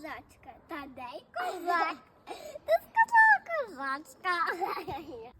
козачка. Та де й козак? Ти сказала козачка.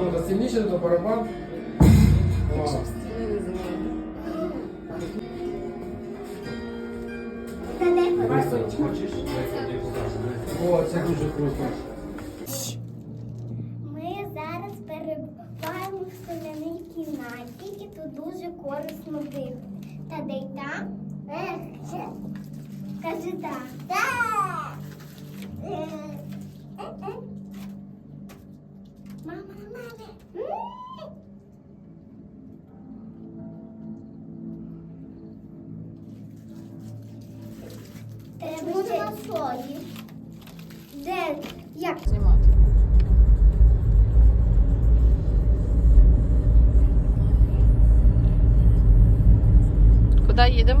Ну, та сильніше то барабан. Хочеш? О, це дуже круто. Ми зараз перебуваємо в соляній кімнаті і тут дуже корисно дихати. Та де й там? Кажи так. Так. Сої. Де? Як? Знімати. Куди їдемо?